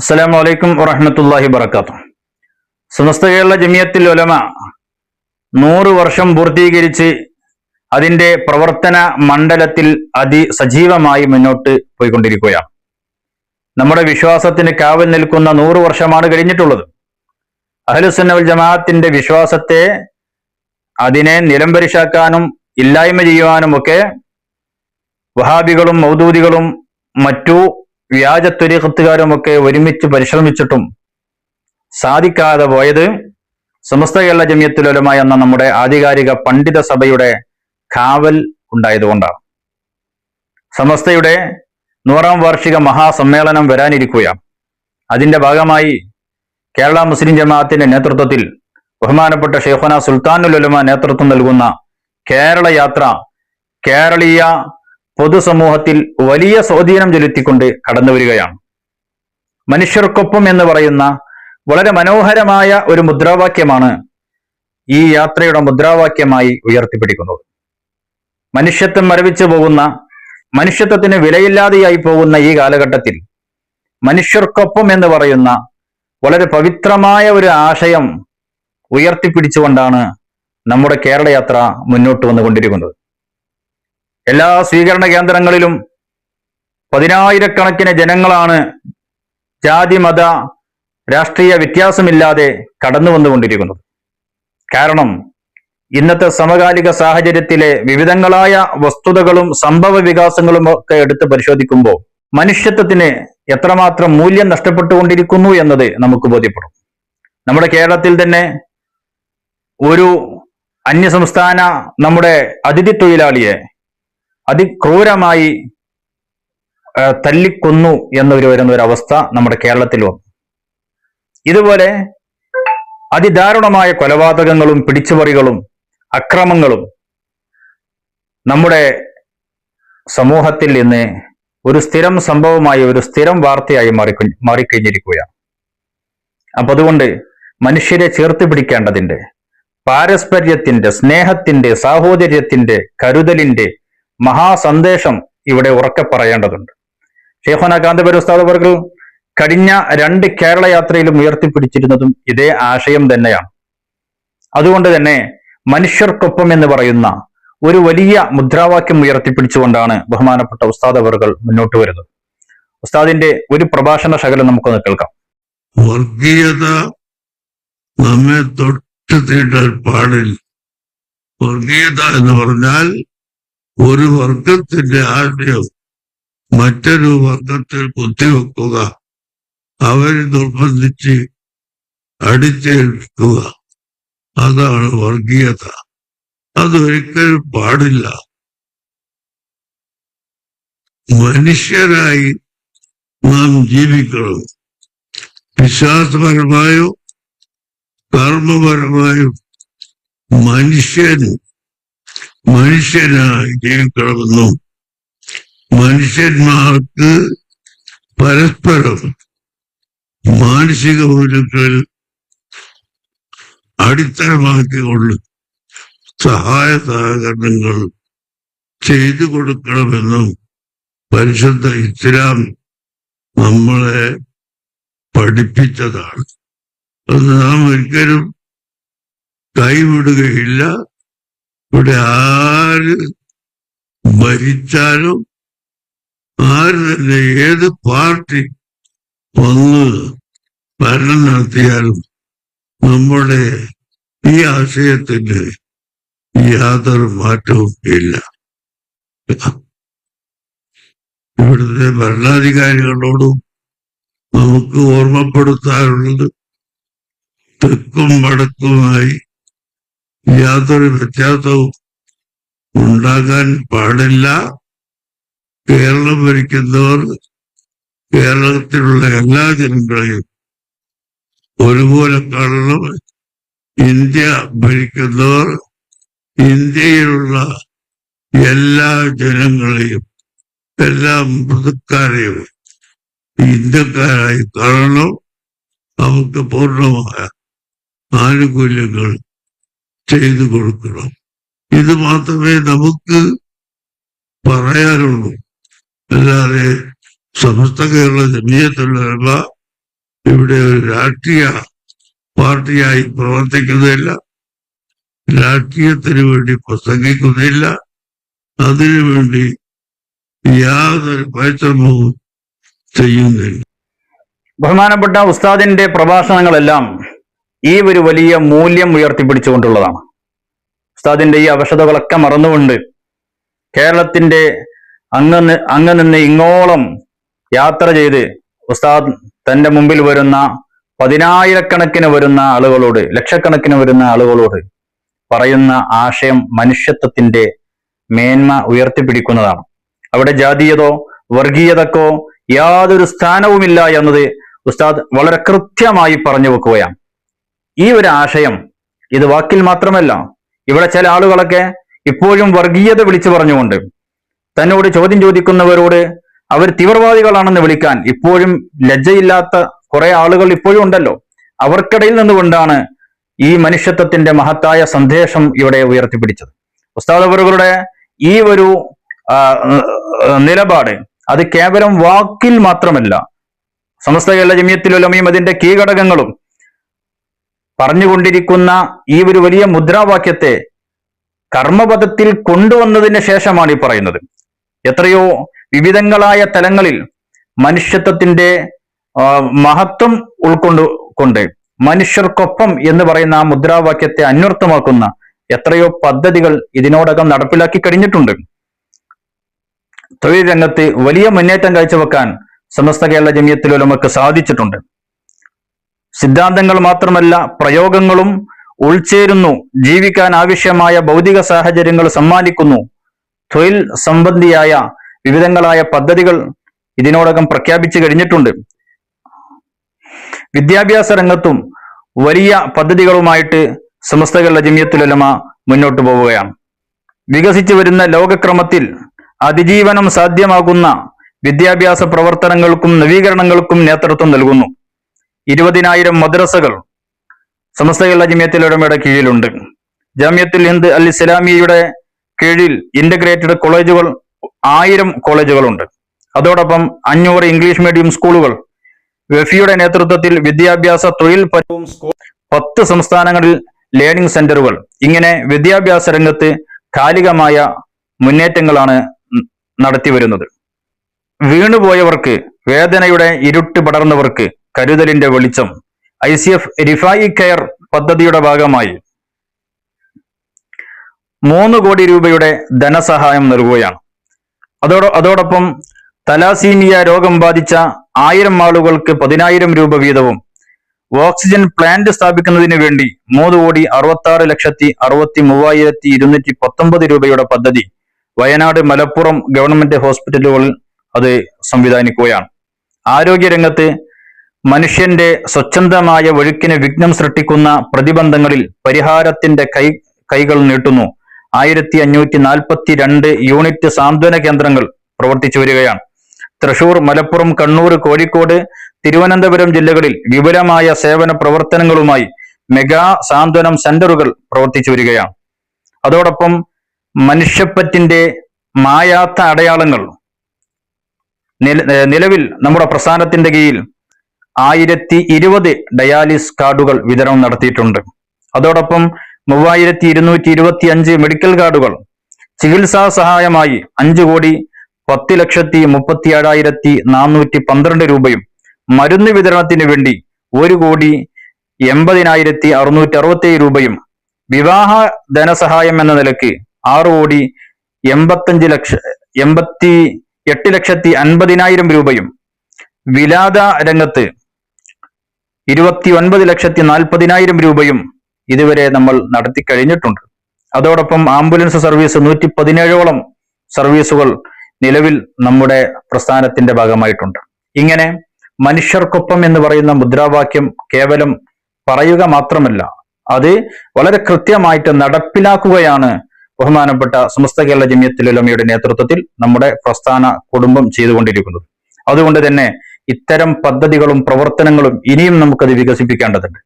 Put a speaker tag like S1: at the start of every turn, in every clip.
S1: അസ്സലാമു അലൈക്കും വറഹമത്തല്ലാഹി വർക്കാത്തു സമസ്ത കേരള ജമിയത്തിൽ ഒലമ നൂറ് വർഷം പൂർത്തീകരിച്ച് അതിന്റെ പ്രവർത്തന മണ്ഡലത്തിൽ അതിസജീവമായി മുന്നോട്ട് പോയിക്കൊണ്ടിരിക്കുകയാണ്. നമ്മുടെ വിശ്വാസത്തിന് കാവൽ നിൽക്കുന്ന നൂറ് വർഷമാണ് കഴിഞ്ഞിട്ടുള്ളത്. അഹ്ലുസുന്നവൽ ജമാഅത്തിന്റെ വിശ്വാസത്തെ അതിനെ നിലംപരിശാക്കാനും ഇല്ലായ്മ ചെയ്യുവാനും ഒക്കെ വഹാബികളും മൗദൂദികളും മറ്റു വ്യാജ ത്വരീഖത്തുകാരുമൊക്കെ ഒരുമിച്ച് പരിശ്രമിച്ചിട്ടും സാധിക്കാതെ പോയത് സമസ്ത കേരള ജമിയത്തുലമ എന്ന നമ്മുടെ ആധികാരിക പണ്ഡിത സഭയുടെ കാവൽ ഉണ്ടായതുകൊണ്ടാണ്. സമസ്തയുടെ നൂറാം വാർഷിക മഹാസമ്മേളനം വരാനിരിക്കുകയാണ്. അതിന്റെ ഭാഗമായി കേരള മുസ്ലിം ജമാഅത്തിന്റെ നേതൃത്വത്തിൽ ബഹുമാനപ്പെട്ട ഷെയ്ഖന സുൽത്താനുൽ ഉലമ നേതൃത്വം നൽകുന്ന കേരള യാത്ര കേരളീയ പൊതുസമൂഹത്തിൽ വലിയ സ്വാധീനം ചെലുത്തിക്കൊണ്ട് കടന്നു വരികയാണ്. മനുഷ്യർക്കൊപ്പം എന്ന് പറയുന്ന വളരെ മനോഹരമായ ഒരു മുദ്രാവാക്യമാണ് ഈ യാത്രയുടെ മുദ്രാവാക്യമായി ഉയർത്തിപ്പിടിക്കുന്നത്. മനുഷ്യത്വം മരവിച്ചു പോകുന്ന മനുഷ്യത്വത്തിന് വിലയില്ലാതെയായി പോകുന്ന ഈ കാലഘട്ടത്തിൽ മനുഷ്യർക്കൊപ്പം എന്ന് പറയുന്ന വളരെ പവിത്രമായ ഒരു ആശയം ഉയർത്തിപ്പിടിച്ചുകൊണ്ടാണ് നമ്മുടെ കേരളയാത്ര മുന്നോട്ട് വന്നുകൊണ്ടിരിക്കുന്നത്. എല്ലാ സ്വീകരണ കേന്ദ്രങ്ങളിലും പതിനായിരക്കണക്കിന് ജനങ്ങളാണ് ജാതി മത രാഷ്ട്രീയ വ്യത്യാസമില്ലാതെ കടന്നു വന്നുകൊണ്ടിരിക്കുന്നത് കാരണം ഇന്നത്തെ സമകാലിക സാഹചര്യത്തിലെ വിവിധങ്ങളായ വസ്തുതകളും സംഭവ വികാസങ്ങളും ഒക്കെ എടുത്ത് പരിശോധിക്കുമ്പോൾ മനുഷ്യത്വത്തിന് എത്രമാത്രം മൂല്യം നഷ്ടപ്പെട്ടുകൊണ്ടിരിക്കുന്നു എന്നത് നമുക്ക് ബോധ്യപ്പെടും. നമ്മുടെ കേരളത്തിൽ തന്നെ ഒരു അന്യസംസ്ഥാന നമ്മുടെ അതിഥി തൊഴിലാളിയെ അതിക്രൂരമായി തല്ലിക്കൊന്നു എന്നൊരു വരുന്ന ഒരു അവസ്ഥ നമ്മുടെ കേരളത്തിൽ വന്നു. ഇതുപോലെ അതിദാരുണമായ കൊലപാതകങ്ങളും പിടിച്ചുപറികളും അക്രമങ്ങളും നമ്മുടെ സമൂഹത്തിൽ നിന്ന് ഒരു സ്ഥിരം സംഭവമായി ഒരു സ്ഥിരം വാർത്തയായി മാറി മാറിക്കഴിഞ്ഞിരിക്കുകയാണ്. അപ്പൊ അതുകൊണ്ട് മനുഷ്യരെ ചേർത്ത് പിടിക്കേണ്ടതിന്റെ പാരസ്പര്യത്തിന്റെ സ്നേഹത്തിന്റെ സാഹോദര്യത്തിന്റെ കരുതലിന്റെ മഹാസന്ദേശം ഇവിടെ ഉറക്കെ പറയേണ്ടതുണ്ട്. ഷേഖോന കാന്തപുര ഉസ്താദ് അവർകൾ കഴിഞ്ഞ രണ്ട് കേരള യാത്രയിലും ഉയർത്തിപ്പിടിച്ചിരുന്നതും ഇതേ ആശയം തന്നെയാണ്. അതുകൊണ്ട് തന്നെ മനുഷ്യർക്കൊപ്പം എന്ന് പറയുന്ന ഒരു വലിയ മുദ്രാവാക്യം ഉയർത്തിപ്പിടിച്ചുകൊണ്ടാണ് ബഹുമാനപ്പെട്ട ഉസ്താദ് അവർകൾ മുന്നോട്ട് വരുന്നത്. ഉസ്താദിന്റെ ഒരു പ്രഭാഷണ ശകലം നമുക്കൊന്ന് കേൾക്കാം.
S2: വർഗീയത നമ്മെ തൊട്ട് തീട്ടാൻ പാടില്ല. വർഗീയത എന്ന് പറഞ്ഞാൽ ഒരു വർഗത്തിന്റെ ആശയം മറ്റൊരു വർഗത്തിൽ കുത്തിവെക്കുക. അവരെ നിർബന്ധിച്ച് അടിച്ചേൽപ്പിക്കുക അതാണ് വർഗീയത. അതൊരിക്കലും പാടില്ല. മനുഷ്യരായി നാം ജീവിക്കണം. വിശ്വാസപരമായോ കർമ്മപരമായോ മനുഷ്യൻ മനുഷ്യനായി ജീവിക്കണമെന്നും മനുഷ്യന്മാർക്ക് പരസ്പരം മാനസിക മൂല്യങ്ങൾ അടിത്തറമാക്കിക്കൊണ്ട് സഹായ സഹകരണങ്ങൾ ചെയ്തു കൊടുക്കണമെന്നും പരിശുദ്ധ ഇസ്ലാം നമ്മളെ പഠിപ്പിച്ചതാണ്. അത് നാം ഒരിക്കലും കൈവിടുകയില്ല. ഇവിടെ ആര് ഭരിച്ചാലും ആര് തന്നെ ഏത് പാർട്ടി വന്ന് ഭരണം നടത്തിയാലും നമ്മുടെ ഈ ആശയത്തിന് യാതൊരു മാറ്റവും ഇല്ല. ഇവിടുത്തെ ഭരണാധികാരികളോടും നമുക്ക് ഓർമ്മപ്പെടുത്താറുള്ളത് തെക്കും വടക്കുമായി യാതൊരു വ്യത്യാസവും ഉണ്ടാകാൻ പാടില്ല. കേരളം ഭരിക്കുന്നവർ കേരളത്തിലുള്ള എല്ലാ ജനങ്ങളെയും ഒരുപോലെ കാണണം. ഇന്ത്യ ഭരിക്കുന്നവർ ഇന്ത്യയിലുള്ള എല്ലാ ജനങ്ങളെയും എല്ലാ മൃതുക്കാരെയും ഇന്ത്യക്കാരായി കാണണം. നമുക്ക് പൂർണമായ ആനുകൂല്യങ്ങൾ ചെയ്തു കൊടുക്കണം. ഇത് മാത്രമേ നമുക്ക് പറയാനുള്ളൂ. അല്ലാതെ സമസ്ത കേരള ജമീയത്തുള്ള ഇവിടെ ഒരു രാഷ്ട്രീയ പാർട്ടിയായി പ്രവർത്തിക്കുന്നില്ല രാഷ്ട്രീയത്തിന് വേണ്ടി പ്രസംഗിക്കുന്നില്ല അതിനുവേണ്ടി യാതൊരു പരിശ്രമവും ചെയ്യുന്നില്ല.
S1: ബഹുമാനപ്പെട്ട ഉസ്താദിന്റെ പ്രഭാഷണങ്ങളെല്ലാം ഈ ഒരു വലിയ മൂല്യം ഉയർത്തിപ്പിടിച്ചുകൊണ്ടുള്ളതാണ്. ഉസ്താദിന്റെ ഈ അവശതകളൊക്കെ മറന്നുകൊണ്ട് കേരളത്തിന്റെ അങ്ങ് അങ്ങ് നിന്ന് ഇങ്ങോളം യാത്ര ചെയ്ത് ഉസ്താദ് തന്റെ മുമ്പിൽ വരുന്ന പതിനായിരക്കണക്കിന് വരുന്ന ആളുകളോട് ലക്ഷക്കണക്കിന് വരുന്ന ആളുകളോട് പറയുന്ന ആശയം മനുഷ്യത്വത്തിന്റെ മേന്മ ഉയർത്തിപ്പിടിക്കുന്നതാണ്. അവിടെ ജാതീയതോ വർഗീയതക്കോ യാതൊരു സ്ഥാനവുമില്ല എന്നത് ഉസ്താദ് വളരെ കൃത്യമായി പറഞ്ഞു വെക്കുകയാണ്. ഈ ഒരു ആശയം ഇത് വാക്കിൽ മാത്രമല്ല. ഇവിടെ ചില ആളുകളൊക്കെ ഇപ്പോഴും വർഗീയത വിളിച്ചു പറഞ്ഞുകൊണ്ട് തന്നോട് ചോദ്യം ചോദിക്കുന്നവരോട് അവർ തീവ്രവാദികളാണെന്ന് വിളിക്കാൻ ഇപ്പോഴും ലജ്ജയില്ലാത്ത കുറെ ആളുകൾ ഇപ്പോഴും ഉണ്ടല്ലോ. അവർക്കിടയിൽ നിന്നുകൊണ്ടാണ് ഈ മനുഷ്യത്വത്തിന്റെ മഹത്തായ സന്ദേശം ഇവിടെ ഉയർത്തിപ്പിടിച്ചത്. ഉസ്താദ് അവറുകളുടെ ഈ ഒരു നിലപാട് അത് കേവലം വാക്കിൽ മാത്രമല്ല. സമസ്ത കേരള ജമിയത്തിലുലമയും അതിന്റെ കീഘടകങ്ങളും പറഞ്ഞുകൊണ്ടിരിക്കുന്ന ഈ ഒരു വലിയ മുദ്രാവാക്യത്തെ കർമ്മപഥത്തിൽ കൊണ്ടുവന്നതിന് ശേഷമാണ് ഈ പറയുന്നത്. എത്രയോ വിവിധങ്ങളായ തലങ്ങളിൽ മനുഷ്യത്വത്തിന്റെ മഹത്വം ഉൾക്കൊണ്ട് കൊണ്ട് മനുഷ്യർക്കൊപ്പം എന്ന് പറയുന്ന ആ മുദ്രാവാക്യത്തെ അന്വർത്ഥമാക്കുന്ന എത്രയോ പദ്ധതികൾ ഇതിനോടകം നടപ്പിലാക്കി കഴിഞ്ഞിട്ടുണ്ട്. തൊഴിൽ രംഗത്ത് വലിയ മുന്നേറ്റം കാഴ്ചവെക്കാൻ സമസ്ത കേരള ജമിയത്തിലുലമക്ക് സാധിച്ചിട്ടുണ്ട്. സിദ്ധാന്തങ്ങൾ മാത്രമല്ല പ്രയോഗങ്ങളും ഉൾച്ചേരുന്നു. ജീവിക്കാൻ ആവശ്യമായ ഭൗതിക സാഹചര്യങ്ങൾ സമ്മാനിക്കുന്നു. തൊഴിൽ സംബന്ധിയായ വിവിധങ്ങളായ പദ്ധതികൾ ഇതിനോടകം പ്രഖ്യാപിച്ചു കഴിഞ്ഞിട്ടുണ്ട്. വിദ്യാഭ്യാസ രംഗത്തും വലിയ പദ്ധതികളുമായിട്ട് സമസ്തകളുടെ ജമിയത്തുലമ മുന്നോട്ട് പോവുകയാണ്. വികസിച്ചു വരുന്ന ലോകക്രമത്തിൽ അതിജീവനം സാധ്യമാകുന്ന വിദ്യാഭ്യാസ പ്രവർത്തനങ്ങൾക്കും നവീകരണങ്ങൾക്കും നേതൃത്വം നൽകുന്നു. ഇരുപതിനായിരം മദ്രസകൾ സമസ്ത കേരള ഉടമയുടെ കീഴിലുണ്ട്. ജാമ്യത്തിൽ ഹിന്ദ് അൽ ഇസ്ലാമിയുടെ കീഴിൽ ഇന്റഗ്രേറ്റഡ് കോളേജുകൾ ആയിരം കോളേജുകളുണ്ട് അതോടൊപ്പം അഞ്ഞൂറ് ഇംഗ്ലീഷ് മീഡിയം സ്കൂളുകൾ വെഫിയുടെ നേതൃത്വത്തിൽ വിദ്യാഭ്യാസ തൊഴിൽ പരവും പത്ത് സംസ്ഥാനങ്ങളിൽ ലേണിംഗ് സെന്ററുകൾ ഇങ്ങനെ വിദ്യാഭ്യാസ രംഗത്ത് കാലികമായ മുന്നേറ്റങ്ങളാണ് ന- നടത്തി വരുന്നത് വീണുപോയവർക്ക് വേദനയുടെ ഇരുട്ട് പടർന്നവർക്ക് കരുതലിന്റെ വെളിച്ചം. I C F Rifai care പദ്ധതിയുടെ ഭാഗമായി മൂന്ന് കോടി രൂപയുടെ ധനസഹായം നൽകുകയാണ്. അതോടൊ അതോടൊപ്പം തലാസീമിയ രോഗം ബാധിച്ച ആയിരം ആളുകൾക്ക് പതിനായിരം രൂപ വീതവും ഓക്സിജൻ പ്ലാന്റ് സ്ഥാപിക്കുന്നതിന് വേണ്ടി മൂന്ന് കോടി അറുപത്തി ആറ് ലക്ഷത്തി അറുപത്തി മൂവായിരത്തി ഇരുന്നൂറ്റി പത്തൊമ്പത് രൂപയുടെ പദ്ധതി വയനാട് മലപ്പുറം ഗവൺമെന്റ് ഹോസ്പിറ്റലുകളിൽ അത് സംവിധാനിക്കുകയാണ്. ആരോഗ്യരംഗത്ത് മനുഷ്യന്റെ സ്വച്ഛന്തമായ ഒഴുക്കിന് വിഘ്നം സൃഷ്ടിക്കുന്ന പ്രതിബന്ധങ്ങളിൽ പരിഹാരത്തിന്റെ കൈ കൈകൾ നീട്ടുന്നു. ആയിരത്തി അഞ്ഞൂറ്റി നാൽപ്പത്തി രണ്ട് യൂണിറ്റ് സാന്ത്വന കേന്ദ്രങ്ങൾ പ്രവർത്തിച്ചു വരികയാണ്. തൃശൂർ മലപ്പുറം കണ്ണൂർ കോഴിക്കോട് തിരുവനന്തപുരം ജില്ലകളിൽ വിപുലമായ സേവന പ്രവർത്തനങ്ങളുമായി മെഗാ സാന്ത്വനം സെന്ററുകൾ പ്രവർത്തിച്ചു വരികയാണ്. അതോടൊപ്പം മനുഷ്യപ്പറ്റിന്റെ മായാത്ത അടയാളങ്ങൾ നിലവിൽ നമ്മുടെ പ്രസ്ഥാനത്തിന്റെ കീഴിൽ ആയിരത്തി ഇരുപത് ഡയാലിസ് കാർഡുകൾ വിതരണം നടത്തിയിട്ടുണ്ട്. അതോടൊപ്പം മൂവായിരത്തി ഇരുന്നൂറ്റി ഇരുപത്തി അഞ്ച് മെഡിക്കൽ കാർഡുകൾ ചികിത്സാ സഹായമായി അഞ്ചു കോടി പത്ത് ലക്ഷത്തി മുപ്പത്തി ഏഴായിരത്തി നാനൂറ്റി പന്ത്രണ്ട് രൂപയും മരുന്ന് വിതരണത്തിന് വേണ്ടി ഒരു കോടി എൺപതിനായിരത്തി അറുന്നൂറ്റി അറുപത്തി രൂപയും വിവാഹ ധനസഹായം എന്ന നിലയ്ക്ക് ആറ് കോടി എൺപത്തഞ്ച് ലക്ഷ എൺപത്തി എട്ട് ലക്ഷത്തി അൻപതിനായിരം രൂപയും വിലാത രംഗത്ത് ഇരുപത്തി ഒൻപത് ലക്ഷത്തി നാൽപ്പതിനായിരം രൂപയും ഇതുവരെ നമ്മൾ നടത്തി കഴിഞ്ഞിട്ടുണ്ട്. അതോടൊപ്പം ആംബുലൻസ് സർവീസ് നൂറ്റി പതിനേഴോളം സർവീസുകൾ നിലവിൽ നമ്മുടെ പ്രസ്ഥാനത്തിന്റെ ഭാഗമായിട്ടുണ്ട്. ഇങ്ങനെ മനുഷ്യർക്കൊപ്പം എന്ന് പറയുന്ന മുദ്രാവാക്യം കേവലം പറയുക മാത്രമല്ല അത് വളരെ കൃത്യമായിട്ട് നടപ്പിലാക്കുകയാണ് ബഹുമാനപ്പെട്ട സമസ്ത കേരള ജമിയത്തുലമയുടെ നേതൃത്വത്തിൽ നമ്മുടെ പ്രസ്ഥാന കുടുംബം ചെയ്തുകൊണ്ടിരിക്കുന്നത്. അതുകൊണ്ട് തന്നെ ഇത്തരം പദ്ധതികളും പ്രവർത്തനങ്ങളും ഇനിയും നമുക്കത് വികസിപ്പിക്കേണ്ടതുണ്ട്.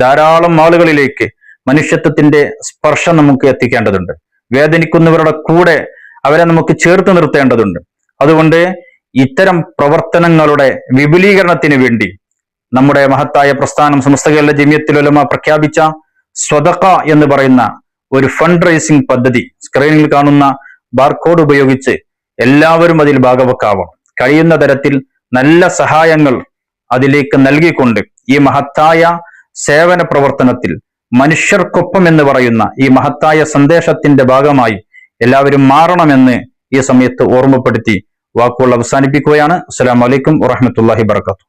S1: ധാരാളം ആളുകളിലേക്ക് മനുഷ്യത്വത്തിന്റെ സ്പർശം നമുക്ക് എത്തിക്കേണ്ടതുണ്ട്. വേദനിക്കുന്നവരുടെ കൂടെ അവരെ നമുക്ക് ചേർത്ത് നിർത്തേണ്ടതുണ്ട്. അതുകൊണ്ട് ഇത്തരം പ്രവർത്തനങ്ങളുടെ വിപുലീകരണത്തിന് വേണ്ടി നമ്മുടെ മഹത്തായ പ്രസ്ഥാനം സമസ്ത കേരള ജമിയത്തിലുലമ പ്രഖ്യാപിച്ച സ്വതക്ക എന്ന് പറയുന്ന ഒരു ഫണ്ട് റൈസിംഗ് പദ്ധതി സ്ക്രീനിൽ കാണുന്ന ബാർകോഡ് ഉപയോഗിച്ച് എല്ലാവരും അതിൽ ഭാഗവക്കാവാം കഴിയുന്ന തരത്തിൽ നല്ല സഹായങ്ങൾ അതിലേക്ക് നൽകിക്കൊണ്ട് ഈ മഹത്തായ സേവന പ്രവർത്തനത്തിൽ മനുഷ്യർക്കൊപ്പം എന്ന് പറയുന്ന ഈ മഹത്തായ സന്ദേശത്തിന്റെ ഭാഗമായി എല്ലാവരും മാറണമെന്ന് ഈ സമയത്ത് ഓർമ്മപ്പെടുത്തി വാക്കുകൾ അവസാനിപ്പിക്കുകയാണ്. അസ്സാം വലൈക്കും വറഹമത്തല്ലാഹി വബറകാതുഹു.